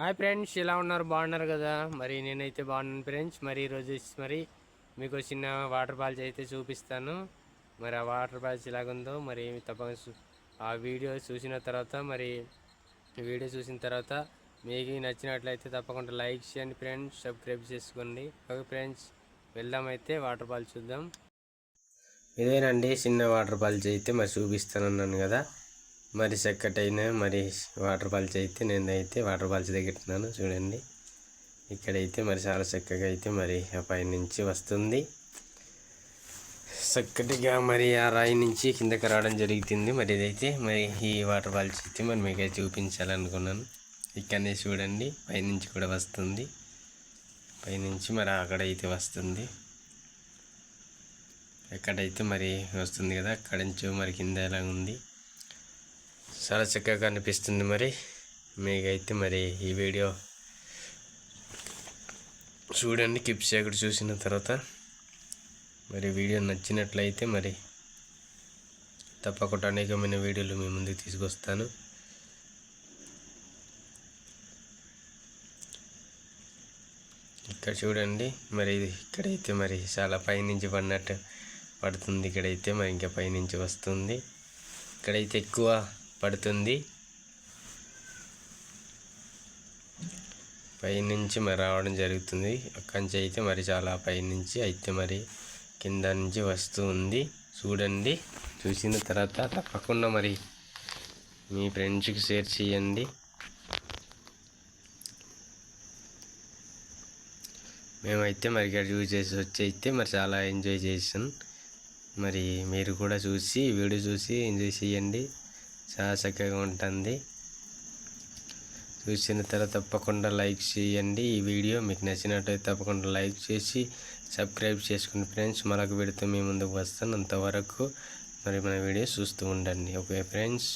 Hi friends ఇలా ఉన్నారు? బాగున్నారు కదా? మరి నేనైతే బాగున్నాను ఫ్రెండ్స్. మరి ఈరోజు వచ్చి మరి మీకు చిన్న వాటర్ ఫాల్స్ అయితే చూపిస్తాను. మరి ఆ వాటర్ ఫాల్స్ ఎలాగుందో మరి తప్పక ఆ వీడియో చూసిన తర్వాత మరి వీడియో చూసిన తర్వాత మీకు నచ్చినట్లయితే తప్పకుండా లైక్ చేయండి ఫ్రెండ్స్ సబ్స్క్రైబ్ చేసుకోండి. ఓకే ఫ్రెండ్స్ వెళ్దామైతే వాటర్ ఫాల్స్ చూద్దాం. ఇదేనండి చిన్న వాటర్ ఫాల్స్ అయితే మరి చూపిస్తానన్నాను కదా. మరి చక్కటైన మరి వాటర్ ఫాల్స్ అయితే నేను అయితే వాటర్ ఫాల్స్ దగ్గరున్నాను చూడండి. ఇక్కడైతే మరి చాలా చక్కగా అయితే మరి ఆ పై నుంచి వస్తుంది. చక్కటిగా మరి ఆ రాయి నుంచి కిందకి రావడం జరుగుతుంది. మరి ఇదైతే మరి ఈ వాటర్ ఫాల్స్ అయితే మరి మీకు అయితే చూపించాలనుకున్నాను. ఇక్కడనే చూడండి పైనుంచి కూడా వస్తుంది. పైనుంచి మరి అక్కడ అయితే వస్తుంది. ఎక్కడైతే మరి వస్తుంది కదా అక్కడి నుంచి మరి కింద ఎలా ఉంది. చాలా చక్కగా అనిపిస్తుంది మరి. మీకైతే మరి ఈ వీడియో చూడండి కిప్స్ ఎక్కడ చూసిన తర్వాత. మరి వీడియో నచ్చినట్లయితే మరి తప్పకుండా అనేకమైన వీడియోలు మీ ముందుకు తీసుకొస్తాను. ఇక్కడ చూడండి మరి ఇక్కడైతే మరి చాలా పైనుంచి పడినట్టు పడుతుంది. ఇక్కడైతే మరి ఇంకా పైనుంచి వస్తుంది. ఇక్కడైతే ఎక్కువ పడుతుంది. పైనుంచి మరి రావడం జరుగుతుంది. అక్కడి నుంచి అయితే మరి చాలా పైనుంచి అయితే మరి కింద నుంచి వస్తూ ఉంది. చూడండి చూసిన తర్వాత తప్పకుండా మరి మీ ఫ్రెండ్స్కి షేర్ చేయండి. మేమైతే మరి ఇక్కడ యూజ్ చేసి వచ్చి అయితే మరి చాలా ఎంజాయ్ చేసాం. మరి మీరు కూడా చూసి వీడియో చూసి ఎంజాయ్ చేయండి. చాలా చక్కగా ఉంటుంది. చూసిన తర్వాత తప్పకుండా లైక్ చేయండి. ఈ వీడియో మీకు నచ్చినట్టయితే తప్పకుండా లైక్ చేసి సబ్స్క్రైబ్ చేసుకుని ఫ్రెండ్స్ మరొక వీడితో మీ ముందుకు వస్తాను. అంతవరకు మరి మన వీడియో చూస్తూ ఉండండి. Okay friends.